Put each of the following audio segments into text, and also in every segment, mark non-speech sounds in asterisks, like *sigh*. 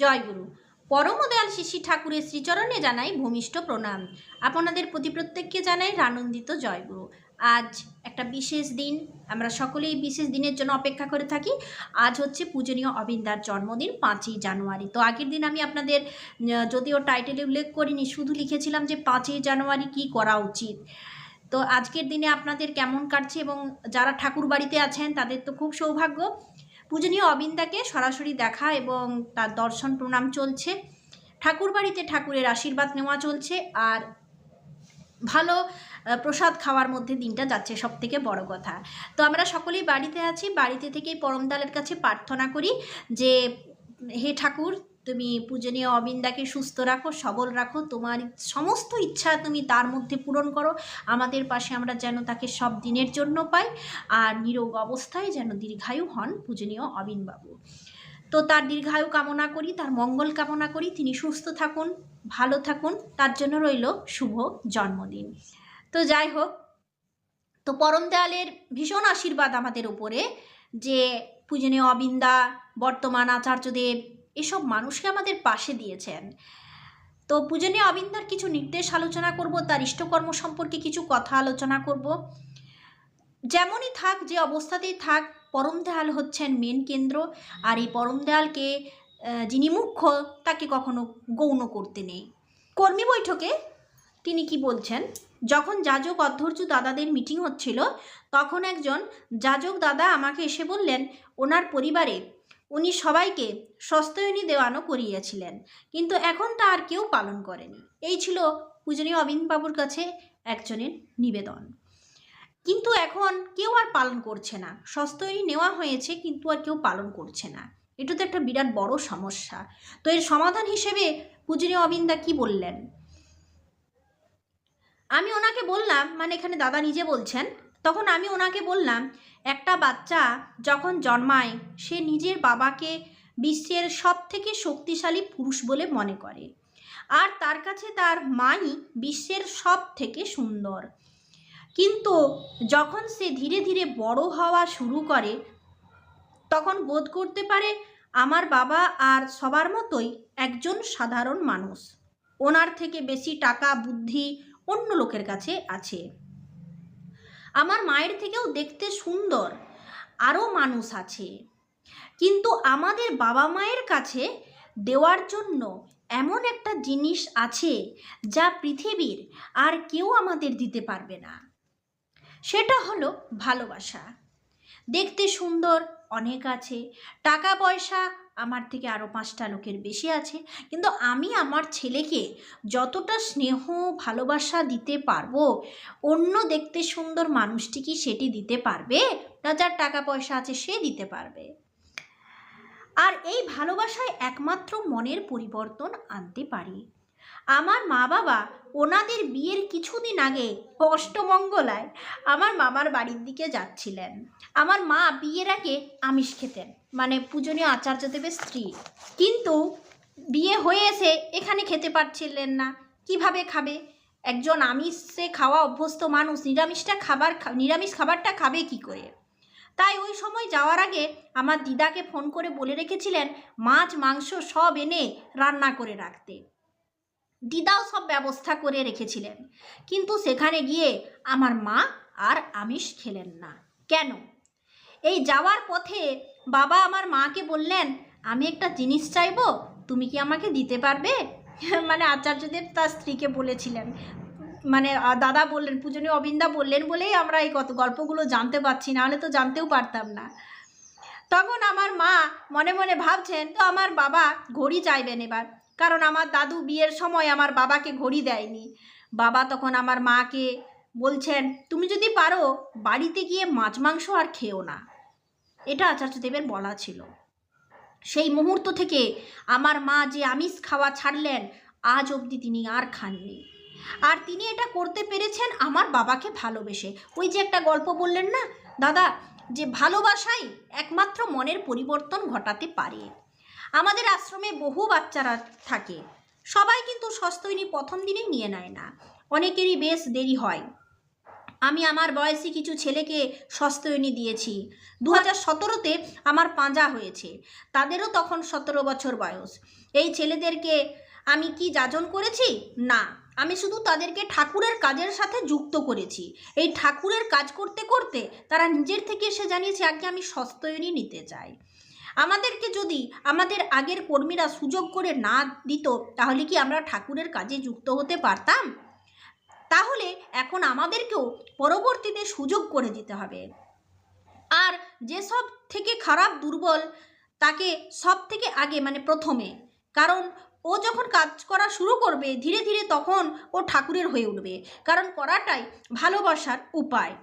জয়গুরু পরমদয়াল শিশি ঠাকুরের শ্রীচরণে জানাই ভূমিষ্ঠ প্রণাম। আপনাদের প্রতি প্রত্যেককে জানাই আনন্দিত জয়গুরু আজ একটা বিশেষ দিন। আমরা সকলেই বিশেষ দিনের জন্য অপেক্ষা করে থাকি। আজ হচ্ছে পূজনীয় অবিন্দার জন্মদিন, পাঁচই জানুয়ারি। তো আগের দিন আমি আপনাদের যদিও টাইটেলে উল্লেখ করিনি, শুধু লিখেছিলাম যে পাঁচই জানুয়ারি কি করা উচিত। তো আজকের দিনে আপনাদের কেমন কাটছে এবং যারা ঠাকুর বাড়িতে আছেন, তাদের তো খুব সৌভাগ্য। পূজনীয় অবিন্দাকে সরাসরি দেখা এবং তার দর্শন প্রণাম চলছে। ঠাকুর বাড়িতে ঠাকুরের আশীর্বাদ নেওয়া চলছে আর ভালো প্রসাদ খাওয়ার মধ্যে দিনটা যাচ্ছে সব থেকে বড় কথা। তো আমরা সকলেই বাড়িতে আছি, বাড়িতে থেকেই পরমদালের কাছে প্রার্থনা করি যে, হে ঠাকুর তুমি পূজনীয় অবিন্দাকে সুস্থ রাখো, সবল রাখো, তোমার সমস্ত ইচ্ছা তুমি তার মধ্যে পূরণ করো। আমাদের পাশে আমরা যেন তাকে সব দিনের জন্য পাই আর নিরোগ অবস্থায় যেন দীর্ঘায়ু হন পূজনীয় অবিনবাবু। তো তার দীর্ঘায়ু কামনা করি, তার মঙ্গল কামনা করি, তিনি সুস্থ থাকুন, ভালো থাকুন, তার জন্য রইল শুভ জন্মদিন। তো যাই হোক, তো পরম দেয়ালের ভীষণ আশীর্বাদ আমাদের উপরে যে পূজনীয় অবিন্দা, বর্তমান আচার্যদেব এসব মানুষকে আমাদের পাশে দিয়েছেন। তো পূজনীয় অবিন্দার কিছু নির্দেশ আলোচনা করব, তার ইষ্টকর্ম সম্পর্কে কিছু কথা আলোচনা করব। যেমনই থাক, যে অবস্থাতেই থাক পরম দেয়াল হচ্ছেন মেন কেন্দ্র। আর এই পরম দেয়ালকে যিনি মুখ্য, তাকে কখনো গৌণ করতে নেই। কর্মী বৈঠকে তিনি কি বলছেন? যখন যাজক অধ্যর্য দাদাদের মিটিং হচ্ছিল, তখন একজন যাজক দাদা আমাকে এসে বললেন, ওনার পরিবারে উনি সবাইকে সস্তয়নী দেওয়ানো করিয়েছিলেন, কিন্তু এখন তা আর কেউ পালন করেনি। এই ছিল পূজনীয় অবিন্দবাবুর কাছে একজনের নিবেদন। কিন্তু এখন কেউ আর পালন করছে না। সস্তয়নী নেওয়া হয়েছে, কিন্তু আর কেউ পালন করছে না। এটা তো একটা বিরাট বড় সমস্যা। তো এর সমাধান হিসেবে পূজনীয় অবিন্দা কি বললেন? আমি ওনাকে বললাম মানে এখানে দাদা নিজে বলছেন তখন আমি ওনাকে বললাম, একটা বাচ্চা যখন জন্মায়, সে নিজের বাবাকে বিশ্বের সব থেকে শক্তিশালী পুরুষ বলে মনে করে। আর তার কাছে তার মাই বিশ্বের সব থেকে সুন্দর। কিন্তু যখন সে ধীরে ধীরে বড় হওয়া শুরু করে, তখন বোধ করতে পারে আমার বাবা আর সবার মতোই একজন সাধারণ মানুষ। ওনার থেকে বেশি টাকা, বুদ্ধি অন্য লোকের কাছে আছে। আমার মায়ের থেকেও দেখতে সুন্দর, আরও মানুষ আছে। কিন্তু আমাদের বাবা মায়ের কাছে দেওয়ার জন্য এমন একটা জিনিস আছে যা পৃথিবীর আর কেউ আমাদের দিতে পারবে না। সেটা হলো ভালোবাসা। দেখতে সুন্দর, অনেক আছে টাকা পয়সা আমার থেকে আরও পাঁচটা লোকের বেশি আছে। কিন্তু আমি আমার ছেলেকে যতটা স্নেহ, ভালোবাসা দিতে পারব, অন্য দেখতে সুন্দর মানুষটি কি সেটি দিতে পারবে? না, যার টাকা পয়সা আছে সে দিতে পারবে। আর এই ভালোবাসায় একমাত্র মনের পরিবর্তন আনতে পারি। আমার মা বাবা ওনাদের বিয়ের কিছুদিন আগে অষ্টমঙ্গলায় আমার মামার বাড়ির দিকে যাচ্ছিলেন। আমার মা বিয়ের আগে আমিষ খেতেন মানে পূজনীয় আচার্যদেবের স্ত্রী। কিন্তু বিয়ে হয়ে এসে এখানে খেতে পারছিলেন না। কীভাবে খাবে? একজন আমিষে খাওয়া অভ্যস্ত মানুষ নিরামিষটা খাবার নিরামিষ খাবারটা খাবে কি করে? তাই ওই সময় যাওয়ার আগে আমার দিদাকে ফোন করে বলে রেখেছিলেন, মাছ, মাংস সব এনে রান্না করে রাখতে। দিদাও সব ব্যবস্থা করে রেখেছিলেন। কিন্তু সেখানে গিয়ে আমার মা আর আমিষ খেলেন না। কেন? এই যাওয়ার পথে বাবা আমার মাকে বললেন, আমি একটা জিনিস চাইব, তুমি কি আমাকে দিতে পারবে? *laughs* মানে আচার্যদেব তার স্ত্রীকে বলেছিলেন। মানে দাদা বললেন, পূজনীয় অবিন্দা বললেন বলেই আমরা এই কত গল্পগুলো জানতে পারছি, নাহলে তো জানতেও পারতাম না। তখন আমার মা মনে মনে ভাবছেন, তো আমার বাবা ঘড়ি চাইবেন এবার। কারণ আমার দাদু বিয়ের সময় আমার বাবাকে ঘড়ি দেয়নি। বাবা তখন আমার মাকে বলছেন, তুমি যদি পারো, বাড়িতে গিয়ে মাছ, মাংস আর খেও না। এটা আচার্যদেবের বলা ছিল। সেই মুহূর্ত থেকে আমার মা যে আমিষ খাওয়া ছাড়লেন, আজ অবধি তিনি আর খাননি। আর তিনি এটা করতে পেরেছেন আমার বাবাকে ভালোবেসে। ওই যে একটা গল্প বললেন না, দাদা, যে ভালোবাসাই একমাত্র মনের পরিবর্তন ঘটাতে পারে। আমাদের আশ্রমে বহু বাচ্চারা থাকে। সবাই কিন্তু সস্তৈনী প্রথম দিনেই নিয়ে নেয় না। অনেকেরই বেশ দেরি হয়। আমি আমার বয়সী কিছু ছেলেকে সস্তয়নী দিয়েছি। দু হাজার সতেরোতে আমার পাঁজা হয়েছে। তাদেরও তখন সতেরো বছর বয়স। এই ছেলেদেরকে আমি কি যাজন করেছি? না। আমি শুধু তাদেরকে ঠাকুরের কাজের সাথে যুক্ত করেছি। এই ঠাকুরের কাজ করতে করতে তারা নিজের থেকে এসে জানিয়েছে, আগে আমি সস্তয়নী নিতে চাই। আমাদেরকে যদি আমাদের আগের কর্মীরা সুযোগ করে না দিত, তাহলে কি আমরা ঠাকুরের কাজে যুক্ত হতে পারতাম? তাহলে এখন আমাদেরকেও পরবর্তীতে সুযোগ করে দিতে হবে। আর যেসব থেকে খারাপ দুর্বল, তাকে সব থেকে আগে মানে প্রথমে, কারণ ও যখন কাজ করা শুরু করবে, ধীরে ধীরে তখন ও ঠাকুরের হয়ে উঠবে। কারণ করাটাই ভালোবাসার উপায়।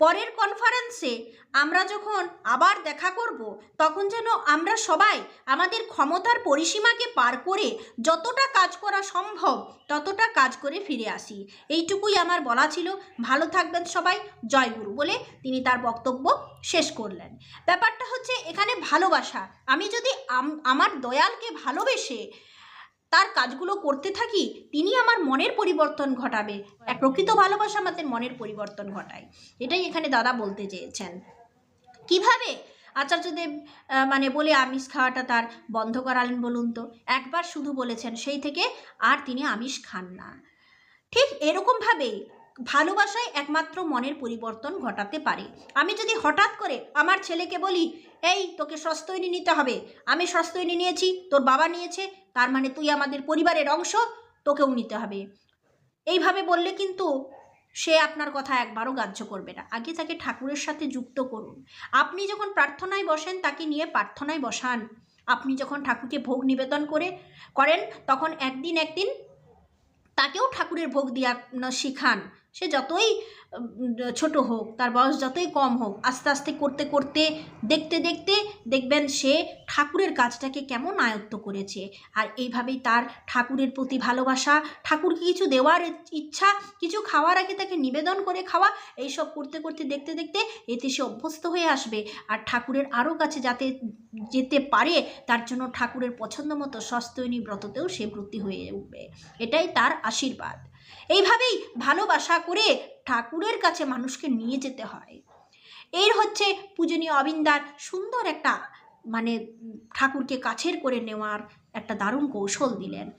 পরের কনফারেন্সে আমরা যখন আবার দেখা করব, তখন যেন আমরা সবাই আমাদের ক্ষমতার পরিসীমাকে পার করে যতটা কাজ করা সম্ভব ততটা কাজ করে ফিরে আসি। এইটুকুই আমার বলা ছিল। ভালো থাকবেন সবাই। জয়গুরু বলে তিনি তার বক্তব্য শেষ করলেন। ব্যাপারটা হচ্ছে এখানে ভালোবাসা। আমি যদি আমার দয়ালকে ভালোবেসে তার কাজগুলো করতে থাকি তিনি আমার মনের পরিবর্তন ঘটাবে। এক প্রকৃত ভালোবাসা আমাদের মনের পরিবর্তন ঘটায়। এটাই এখানে দাদা বলতে চেয়েছেন। কীভাবে? আচার্যদেব মানে বলে আমিষ খাওয়াটা তার বন্ধ করালেন বলুন তো। একবার শুধু বলেছেন, সেই থেকে আর তিনি আমিষ খান না। ঠিক এরকমভাবেই ভালোবাসায় একমাত্র মনের পরিবর্তন ঘটাতে পারে। আমি যদি হঠাৎ করে আমার ছেলেকে বলি, এই, তোকে সস্তৈনী নিতে হবে। আমি সস্তৈনী নিয়েছি, তোর বাবা নিয়েছে, তার মানে তুই আমাদের পরিবারের অংশ, তোকেও নিতে হবে। এইভাবে বললে কিন্তু সে আপনার কথা একবারও গ্রাহ্য করবে না। আগে তাকে ঠাকুরের সাথে যুক্ত করুন। আপনি যখন প্রার্থনায় বসেন, তাকে নিয়ে প্রার্থনায় বসান। আপনি যখন ঠাকুরকে ভোগ নিবেদন করে, করেন, তখন একদিন একদিন তাকেও ঠাকুরের ভোগ দিয়া শিখান। সে যতই ছোট হোক, তার বয়স যতই কম হোক, আস্তে আস্তে করতে করতে, দেখতে দেখতে দেখবেন সে ঠাকুরের কাজটাকে কেমন আয়ত্ত করেছে। আর এইভাবেই তার ঠাকুরের প্রতি ভালোবাসা, ঠাকুরকে কিছু দেওয়ার ইচ্ছা, কিছু খাওয়ার আগে তাকে নিবেদন করে খাওয়া, এইসব করতে করতে দেখতে দেখতে এতে সে অভ্যস্ত হয়ে আসবে। আর ঠাকুরের আরও কাছে যাতে যেতে পারে, তার জন্য ঠাকুরের পছন্দ মতো সস্তৈনী ব্রততেও সে ব্রতী হয়ে উঠবে। এটাই তার আশীর্বাদ। এইভাবেই ভালোবাসা করে ঠাকুরের কাছে মানুষকে নিয়ে যেতে হয়। এর হচ্ছে পূজনীয় অবিন্দার সুন্দর একটা মানে ঠাকুরকে কাছের করে নেওয়ার একটা দারুণ কৌশল দিলেন।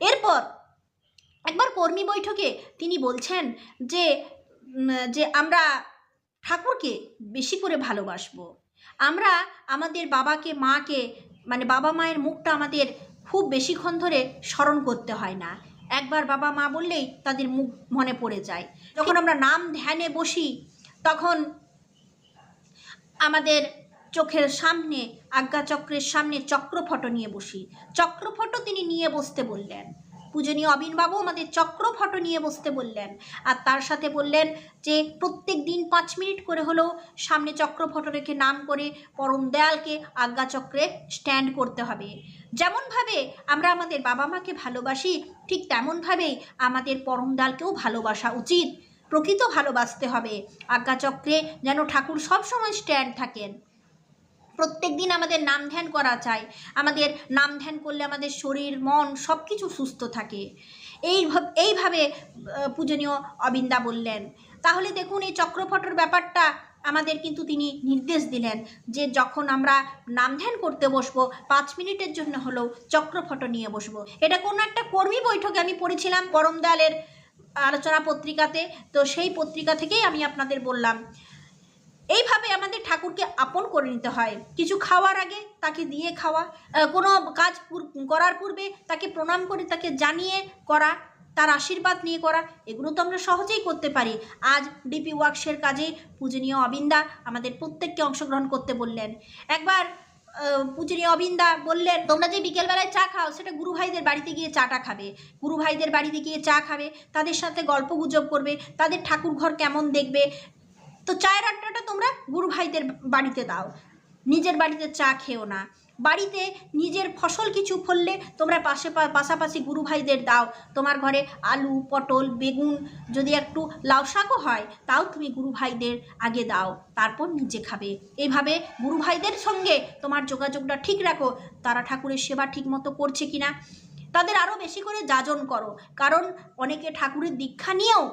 এরপর একবার কর্মী বৈঠকে তিনি বলছেন যে যে আমরা ঠাকুরকে বেশি করে ভালোবাসবো। আমরা আমাদের বাবাকে, মাকে মানে বাবা মায়ের মুখটা আমাদের খুব বেশিক্ষণ ধরে স্মরণ করতে হয় না। একবার বাবা মা বললেই তাদের মুখ মনে পড়ে যায়। যখন আমরা নাম ধ্যানে বসি, তখন আমাদের চোখের সামনে আজ্ঞাচক্রের সামনে চক্রফটো নিয়ে বসি। চক্রফটো তিনি নিয়ে বসতে বললেন। পূজনীয় অবিনবাবু আমাদের চক্রফটো নিয়ে বসতে বললেন। আর তার সাথে বললেন যে, প্রত্যেক দিন পাঁচ মিনিট করে হলেও সামনে চক্রফটো রেখে নাম করে পরম দয়ালকে আজ্ঞাচক্রে স্ট্যান্ড করতে হবে। যেমনভাবে আমরা আমাদের বাবা মাকে ভালোবাসি, ঠিক তেমনভাবেই আমাদের পরম দয়ালকেও ভালোবাসা উচিত। প্রকৃত ভালোবাসতে হবে। আজ্ঞাচক্রে যেন ঠাকুর সবসময় স্ট্যান্ড থাকেন। প্রত্যেক দিন আমাদের নাম ধ্যান করা চাই। আমাদের নাম ধ্যান করলে আমাদের শরীর, মন সব কিছু সুস্থ থাকে। এই এইভাবে পূজনীয় অবিন্দা বললেন। তাহলে দেখুন এই চক্রফটর ব্যাপারটা আমাদের কিন্তু তিনি নির্দেশ দিলেন যে যখন আমরা নাম ধ্যান করতে বসবো, পাঁচ মিনিটের জন্য হলেও চক্রফটো নিয়ে বসবো। এটা কোনো একটা কর্মী বৈঠকে আমি পড়েছিলাম, পরম দয়ালের আলোচনা পত্রিকাতে। তো সেই পত্রিকা থেকেই আমি আপনাদের বললাম এইভাবে আমাদের ঠাকুরকে আপন করে নিতে হয়। কিছু খাওয়ার আগে তাকে দিয়ে খাওয়া কোনো কাজ করার পূর্বে তাকে প্রণাম করে তাকে জানিয়ে করা, তার আশীর্বাদ নিয়ে করা, এগুলো তো আমরা সহজেই করতে পারি। আজ ডিপি ওয়ার্কসের কাজে পূজনীয় অবিন্দা আমাদের প্রত্যেককে অংশগ্রহণ করতে বললেন। একবার পূজনীয় অবিন্দা বললেন, তোমরা যে বিকেলবেলায় চা খাও, সেটা গুরু ভাইদের বাড়িতে গিয়ে চাটা খাবে। গুরু ভাইদের বাড়িতে গিয়ে চা খাবে, তাদের সাথে গল্প গুজব করবে, তাদের ঠাকুর ঘর কেমন দেখবে তো চায়ের আড্ডাটা তোমরা গুরু ভাইদের বাড়িতে দাও। নিজের বাড়িতে চা খেও না। বাড়িতে নিজের ফসল কিছু ফললে তোমরা পাশে পাশাপাশি গুরু ভাইদের দাও। তোমার ঘরে আলু, পটল, বেগুন যদি একটু লাউ শাকও হয়, তাও তুমি গুরু ভাইদের আগে দাও। তারপর নিজে খাবে। এইভাবে গুরু ভাইদের সঙ্গে তোমার যোগাযোগটা ঠিক রাখো। তারা ঠাকুরের সেবা ঠিক মতো করছে কিনা, তাদের আরও বেশি করে যাজন করো। কারণ অনেকে ঠাকুরের দীক্ষা নিয়েও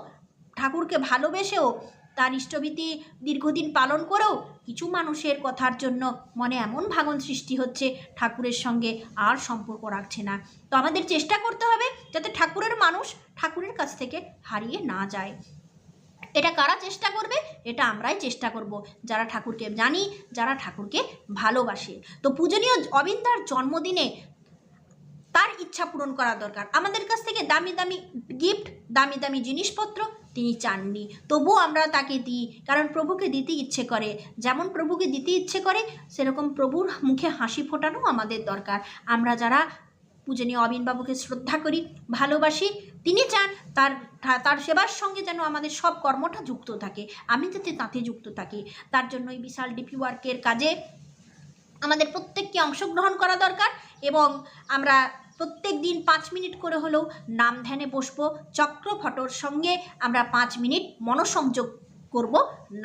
ঠাকুরকে ভালোবেসেও তার ইষ্টভীতি দীর্ঘদিন পালন করেও কিছু মানুষের কথার জন্য মনে এমন ভাঙন সৃষ্টি হচ্ছে, ঠাকুরের সঙ্গে আর সম্পর্ক রাখছে না। তো আমাদের চেষ্টা করতে হবে যাতে ঠাকুরের মানুষ ঠাকুরের কাছ থেকে হারিয়ে না যায়। এটা কারা চেষ্টা করবে? এটা আমরাই চেষ্টা করব। যারা ঠাকুরকে জানি, যারা ঠাকুরকে ভালোবাসে। তো পূজনীয় অবিন্দার জন্মদিনে তার ইচ্ছা পূরণ করা দরকার। আমাদের কাছ থেকে দামি দামি গিফট দামি দামি জিনিসপত্র তিনি চাননি। তবুও আমরা তাকে দিই, কারণ প্রভুকে দিতে ইচ্ছে করে। যেমন প্রভুকে দিতে ইচ্ছে করে, সেরকম প্রভুর মুখে হাসি ফোটানো আমাদের দরকার। আমরা যারা পূজনীয় অবিনবাবুকে শ্রদ্ধা করি, ভালোবাসি, তিনি চান তার তার সেবার সঙ্গে যেন আমাদের সব কর্মটা যুক্ত থাকে। আমি যাতে তাতে যুক্ত থাকি। তার জন্য এই বিশাল ডিপি ওয়ার্কের কাজে আমাদের প্রত্যেককে অংশগ্রহণ করা দরকার এবং আমরা প্রত্যেক দিন পাঁচ মিনিট করে হলেও নাম ধ্যানে বসবো। চক্র ফটোর সঙ্গে আমরা পাঁচ মিনিট মনসংযোগ করব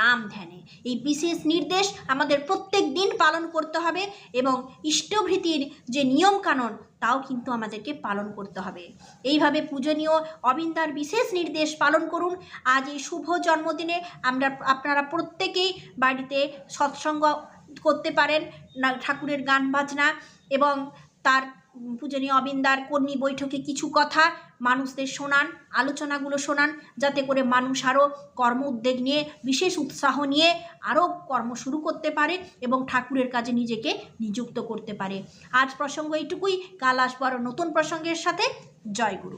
নাম ধ্যানে। এই বিশেষ নির্দেশ আমাদের প্রত্যেক দিন পালন করতে হবে এবং ইষ্টভৃতির যে নিয়মকানুন, তাও কিন্তু আমাদেরকে পালন করতে হবে। এইভাবে পূজনীয় অবিন্দার বিশেষ নির্দেশ পালন করুন। আজ এই শুভ জন্মদিনে আমরা, আপনারা প্রত্যেকেই বাড়িতে সৎসঙ্গ করতে পারেন, না, ঠাকুরের গান বাজনা এবং তার পূজনীয় অবিন্দার কর্মী বৈঠকে কিছু কথা মানুষদের শোনান, আলোচনাগুলো শোনান, যাতে করে মানুষ আরও কর্ম উদ্যোগ নিয়ে, বিশেষ উৎসাহ নিয়ে আরও কর্ম শুরু করতে পারে এবং ঠাকুরের কাজে নিজেকে নিযুক্ত করতে পারে। আজ প্রসঙ্গ এইটুকুই। কাল আসব আরও নতুন প্রসঙ্গের সাথে। জয় গুরু।